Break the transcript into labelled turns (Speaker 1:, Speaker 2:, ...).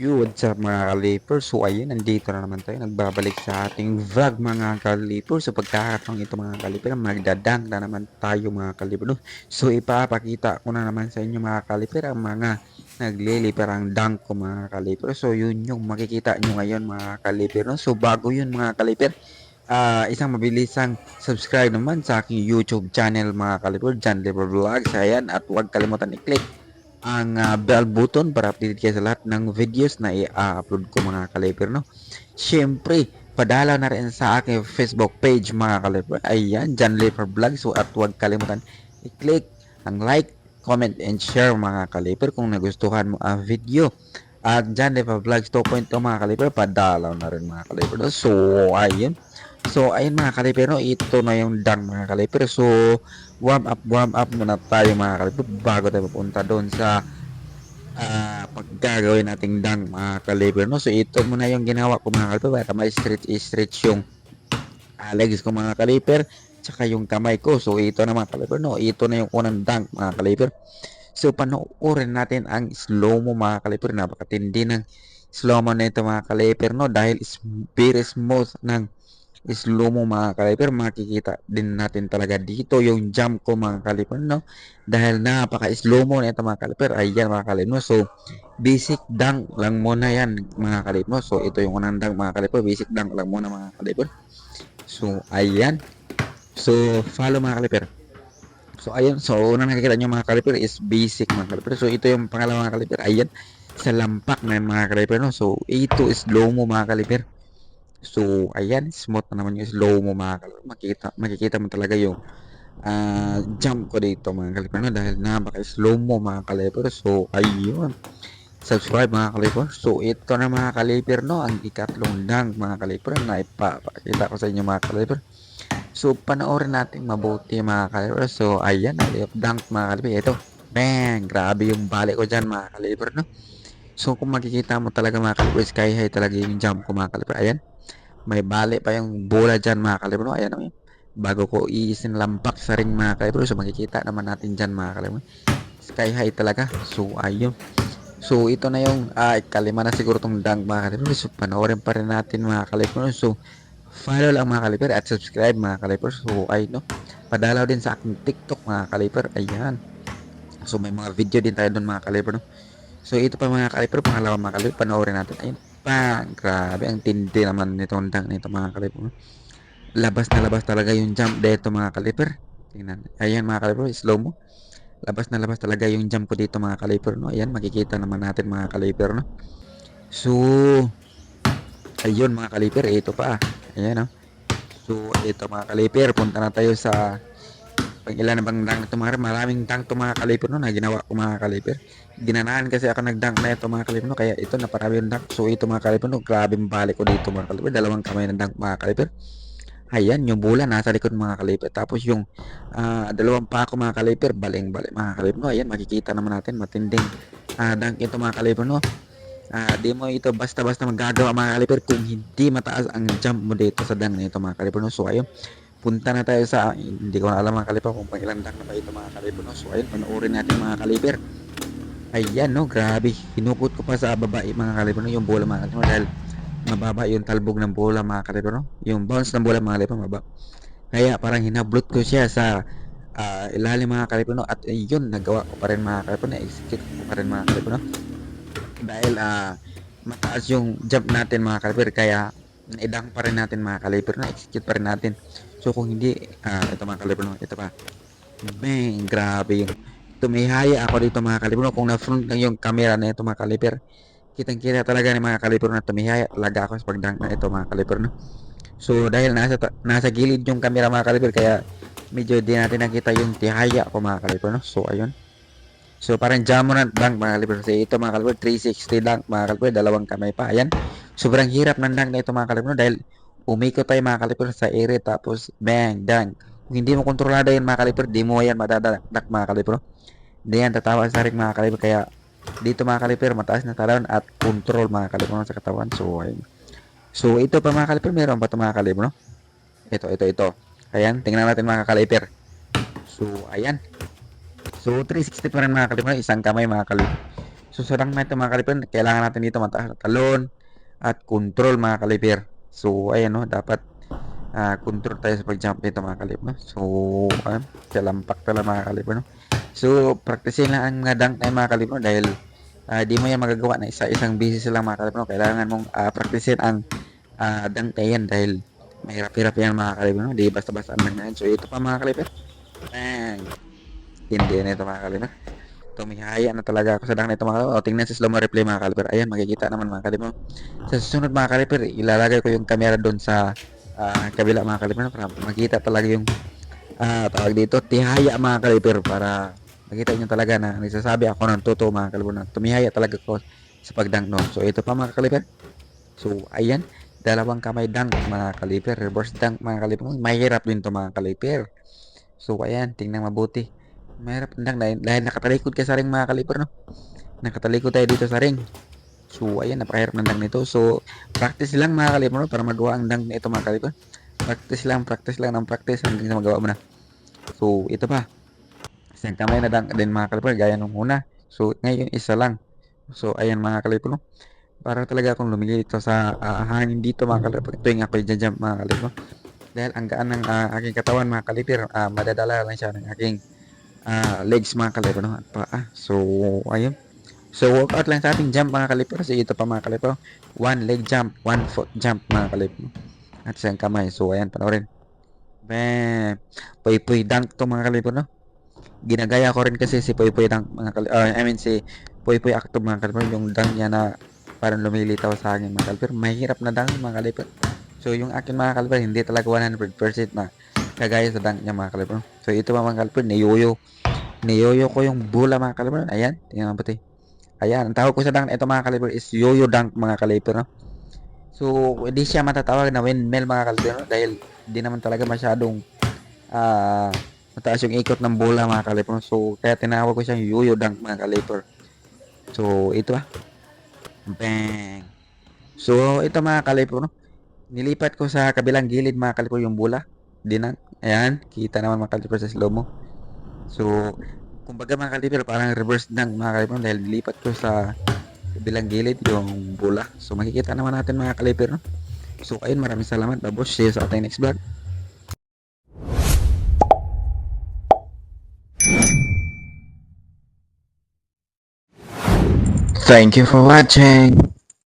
Speaker 1: Yo, what's up mga kalipers? So ayun, nandito na naman tayo. Nagbabalik sa ating vlog mga kalipers. So pagkakataong ito mga kalipers, magdadang na naman tayo mga kalipers. So ipapakita ko na naman sa inyo mga kalipers ang mga nagliliper ang dunk ko mga kalipers. So yun yung makikita nyo ngayon mga kalipers. So bago yun mga kalipers, ah isang mabilisang subscribe naman sa aking YouTube channel mga kalipers, John Liver Vlogs. Ayan, at huwag kalimutan i-click ang ah, bell button para updated kayo sa lahat ng videos na i-upload ko mga kaliper no. Siyempre, padala na rin sa aking Facebook page mga kaliper. Ayan, John Leper Vlog. So at huwag kalimutan i-click ang like, comment, and share mga kaliper kung nagustuhan mo ang video. At John Leper Vlogs 2.0 mga kaliper, padalaw na rin mga kaliper. So, ayun. So, ayun mga kaliper, no? ito na yung dang mga kaliper. So, warm up, warm up muna tayo mga kaliper bago tayo pupunta doon sa ah paggagawin nating dang mga kaliper. No? So, ito muna yung ginawa ko mga kaliper para ma-stretch, stretch yung ah, legs ko mga kaliper tsaka yung kamay ko. So, ito na mga kaliper. No? Ito na yung unang dang mga kaliper. So, panoorin natin ang slow-mo mga kaliper. Napakatindi ng slow-mo na ito mga kaliper. No? Dahil is very smooth ng slow-mo mga kaliper. Makikita din natin talaga dito yung jump ko mga kaliper. No? Dahil napaka-slow-mo na ito mga kaliper. Ayan mga kaliper. No? So, basic dunk lang muna yan mga kaliper. So, ito yung unang dunk mga kaliper. Basic dunk lang muna mga kaliper. So, ayan. So, follow mga kaliper. So, ayun. So, unang nakikita nyo mga kaliper is basic mga kaliper. So, ito yung pangalawang mga kaliper. Ayan. Sa lampak na mga kaliper. No? So, ito is slow mo mga kaliper. So, ayan. Smooth na naman yung slow mo mga kaliper. Makikita, makikita mo talaga yung ah, jump ko dito mga kaliper. No? Dahil napaka-slow mo mga kaliper. So, ayun. Subscribe mga kaliper. So, ito na mga kaliper. No? Ang ikatlong dang mga kaliper na ipapakita ko sa inyo mga kaliper. So, panoorin natin mabuti mga kaliber. So, ayan, alip dunk mga kaliber. Ito, bang, grabe yung balik ko dyan mga kaliber, no? So, kung makikita mo talaga mga kaliber, sky high talaga yung jump ko mga kaliber. Ayan, may balik pa yung bola dyan mga kaliber, no? Ayan, oh, bago ko iisin lampak sa ring mga kaliber. So, makikita naman natin dyan mga kaliber. Sky high talaga. So, ayun. So, ito na yung ah, kalima na siguro tong dunk mga kaliber. So, panoorin pa rin natin mga kaliber. So, follow lang mga kaliper at subscribe mga kaliper. So, ay no. Padalaw din sa aking TikTok mga kaliper. Ayan. So, may mga video din tayo doon mga kaliper, no. So, ito pa mga kaliper, pangalawa mga kaliper, panoorin natin. Ayun. Bang! Grabe, ang tindi naman nitong dunk nito mga kaliper. No? Labas na labas talaga yung jump dito mga kaliper. Tingnan. Ayan mga kaliper, slow mo. Labas na labas talaga yung jump ko dito mga kaliper, no. Ayan, makikita naman natin mga kaliper, no. So, ayun mga kaliper, ito pa. Ayan, no. So, ito mga kaliper, punta na tayo sa pag ilan na bang dunk ito maraming dunk to mga kaliper no na ginawa ko mga kaliper. Ginanahan kasi ako nagdunk na ito mga kaliper no kaya ito naparami yung dunk. So ito mga kaliper no grabe yung balik ko dito mga kaliper. Dalawang kamay ng dunk mga kaliper. Ayan yung bola nasa likod mga kaliper. Tapos yung ah, dalawang pa ako mga kaliper baling balik mga kaliper no. Ayan makikita naman natin matinding ah, dunk ito mga kaliper no Ah, di mo ito basta-basta magagawa mga kaliper kung hindi mataas ang jump mo dito sa dunk na ito mga kaliper no. So ayun, punta na tayo sa hindi ko na alam mga kaliper kung pang ilang na ba ito mga kaliper no. So ayun, panoorin natin mga kaliper. Ayan no, grabe. Hinukot ko pa sa babae mga kaliper no yung bola mga kaliper dahil mababa yung talbog ng bola mga kaliper no. Yung bounce ng bola mga kaliper mababa. Kaya parang hinablot ko siya sa ah, ilalim mga kaliper no at ayun nagawa ko pa rin mga kaliper na execute ko pa rin mga kaliper no dahil ah mataas yung jump natin mga kaliper kaya naidang pa rin natin mga kaliper na execute pa rin natin. So kung hindi ah ito mga kaliper no ito pa. Bang grabe yung tumihaya ako dito mga kaliper no. Kung na front lang yung camera na ito mga kaliper kitang kita talaga ni mga kaliper na tumihaya talaga ako sa pagdang na ito mga kaliper no. So dahil nasa nasa gilid yung camera mga kaliper kaya medyo di natin nakita yung tihaya ko mga kaliper no. So ayun So parang ng dunk mga kaliber. Kasi ito mga kaliber, 360 dunk mga kaliber, dalawang kamay pa. Ayan. Sobrang hirap ng dunk na ito mga kaliber no? dahil umikot tayo mga kaliber sa ere tapos bang, dunk. Kung hindi mo kontrolado yan mga kaliber, di mo yan madadak mga kaliber. no? Hindi yan tatawa sa ring mga kaliber. Kaya dito mga kaliber, mataas na talon at control mga kaliber no, sa katawan. So ayun. So ito pa mga kaliber, meron pa ito mga kaliber no? Ito, ito, ito. Ayan, tingnan natin mga kaliber. So ayan. So, 360 pa rin mga kaliper. Isang kamay mga kaliper. So sa dunk na ito mga kaliper, kailangan natin dito mataas na talon at control mga kaliper. So ayan no, dapat ah, control tayo sa pag-jump nito mga kaliper no. So ayun, kalampak talaga mga kaliper no. So practicein lang ang mga dunk yun, mga kaliper no, dahil ah, di mo yan magagawa na isa-isang beses lang mga kaliper no. Kailangan mong ah, practicein ang ah, dunk na yan dahil mahirap-hirap yan mga kaliper no. Di basta-basta ang. So ito pa mga kaliper. Bang! Hindi na ito mga kaliper. Tumihaya na talaga ako sa dunk na ito mga kaliper. O, tingnan sa slow mo replay mga kaliper. Ayan, makikita naman mga kaliper. Sa susunod mga kaliper, ilalagay ko yung camera doon sa ah, kabila mga kaliper para makita talaga yung ah, tawag dito, tihaya mga kaliper para makita nyo talaga na nagsasabi ako ng totoo mga kaliper na tumihaya talaga ko sa pagdunk no. So ito pa mga kaliper. So ayan, dalawang kamay dunk mga kaliper, reverse dunk mga kaliper. Mahirap din to mga kaliper. So ayan, tingnan mabuti. Mahirap ang dunk dahil, dahil nakatalikod ka sa ring mga kaliper no. Nakatalikod tayo dito sa ring. So ayan, napakahirap ng dunk nito. So practice lang mga kaliper no, para magawa ang dunk na ito mga kaliper. Practice lang, practice lang ng practice hanggang sa magawa mo na. So ito pa. Isang kamay na dunk din mga kaliper gaya nung una. So ngayon isa lang. So ayan mga kaliper no. Para talaga akong lumilito sa ah, hangin dito mga kaliper. Tuwing ako'y jump mga kaliper. Dahil ang gaan ng ah, aking katawan mga kaliper, ah, madadala lang siya ng aking ah, legs mga kaliper no. At paa. So ayun. So workout lang sa ating jump mga kaliper. So ito pa mga kaliper. One leg jump, one foot jump mga kaliper. At isang kamay. So ayan, panoorin. Bam! Poy-poy dunk to mga kaliper no. Ginagaya ko rin kasi si Poy dunk mga kaliper. I mean si Poy acto mga kaliper. Yung dunk niya na parang lumilitaw sa akin mga kaliper. Mahirap na dunk mga kaliper. So yung akin mga kaliper hindi talaga 100% na kagaya sa dunk niya mga kaliper. So ito mga kaliper, niyoyo. Niyoyo ko yung bola mga kaliper. Ayan, tingnan mo pati. Ayan, ang tawag ko sa dunk ito mga kaliper is yo-yo dunk mga kaliper no. So, hindi siya matatawag na windmill mga kaliper no? dahil hindi naman talaga masyadong ah mataas yung ikot ng bola mga kaliper. no? So, kaya tinawag ko siyang yo-yo dunk mga kaliper. So, ito ah. Bang! So, ito mga kaliper no. Nilipat ko sa kabilang gilid mga kaliper yung bola. Dinang. Ayan, kita naman mga kaliper sa slow mo. So, kumbaga mga kaliper, parang reverse dunk mga kaliper dahil nilipat ko sa kabilang gilid yung bola. So, makikita naman natin mga kaliper, no? So, ayun, maraming salamat. Babos, see you sa ating next vlog. Thank you for watching.